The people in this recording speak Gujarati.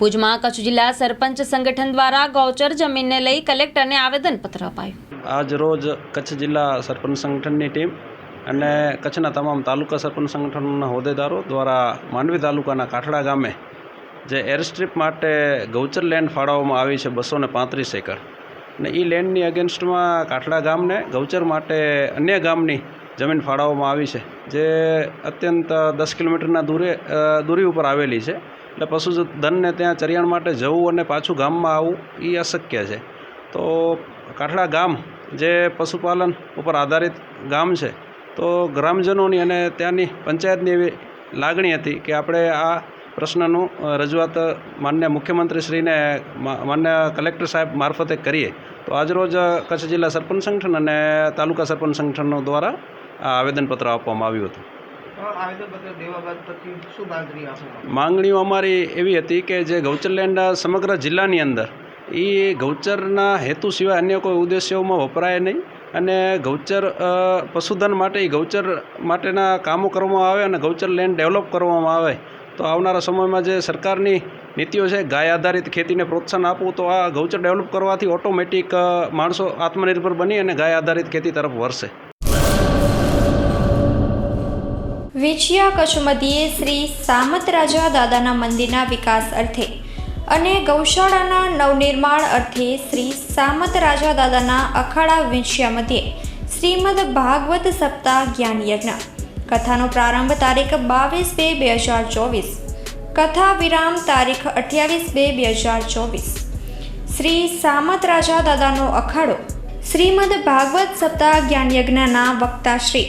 ભુજમાં કચ્છ જિલ્લા સરપંચ સંગઠન દ્વારા ગૌચર જમીનને લઈ કલેક્ટરને આવેદનપત્ર અપાયું. આજ રોજ કચ્છ જિલ્લા સરપંચ સંગઠનની ટીમ અને કચ્છના તમામ તાલુકા સરપંચ સંગઠનના હોદ્દેદારો દ્વારા માંડવી તાલુકાના કાઠડા ગામે જે એરસ્ટ્રીપ માટે ગૌચર લેન્ડ ફાળવવામાં આવી છે બસો ને પાંત્રીસ એકર. ને એ લેન્ડની અગેન્સ્ટમાં કાઠડા ગામને ગૌચર માટે અન્ય ગામની જમીન ફાળવવામાં આવી છે, જે અત્યંત દસ કિલોમીટરના દૂરે દૂરી ઉપર આવેલી છે. એટલે પશુધનને ત્યાં ચરિયાણ માટે જવું અને પાછું ગામમાં આવવું એ અશક્ય છે. તો કાઠડા ગામ જે પશુપાલન ઉપર આધારિત ગામ છે, તો ગ્રામજનોની અને ત્યાંની પંચાયતની એવી લાગણી હતી કે આપણે આ પ્રશ્નનું રજૂઆત માન્ય મુખ્યમંત્રીશ્રીને માન્ય કલેક્ટર સાહેબ મારફતે કરીએ. તો આજરોજ કચ્છ જિલ્લા સરપંચ સંગઠન અને તાલુકા સરપંચ સંગઠનો દ્વારા આ આવેદનપત્ર આપવામાં આવ્યું હતું. માંગણીઓ અમારી એવી હતી કે જે ગૌચર લેન્ડ સમગ્ર જિલ્લાની અંદર એ ગૌચરના હેતુ સિવાય અન્ય કોઈ ઉદ્દેશ્યોમાં વપરાય નહીં અને ગૌચર પશુધન માટે એ ગૌચર માટેના કામો કરવામાં આવે અને ગૌચર લેન્ડ ડેવલપ કરવામાં આવે, તો આવનારા સમયમાં જે સરકારની નીતિઓ છે, ગાય આધારિત ખેતીને પ્રોત્સાહન આપવું, તો આ ગૌચર ડેવલપ કરવાથી ઓટોમેટિક માણસો આત્મનિર્ભર બની અને ગાય આધારિત ખેતી તરફ વળશે. વેચિયા કચ્છમધ્યે શ્રી સામત રાજા દાદાના મંદિરના વિકાસ અર્થે અને ગૌશાળાના નવનિર્માણ અર્થે શ્રી સામત રાજા દાદાના અખાડા વેચિયા મધ્યે શ્રીમદ ભાગવત સપ્તાહ જ્ઞાન યજ્ઞ કથાનો પ્રારંભ તારીખ બાવીસ બે બે હજાર ચોવીસ. કથા વિરામ તારીખ અઠ્યાવીસ બે બે હજાર ચોવીસ. શ્રી સામત રાજા દાદાનો અખાડો શ્રીમદ ભાગવત સપ્તાહ જ્ઞાન યજ્ઞના વક્તા શ્રી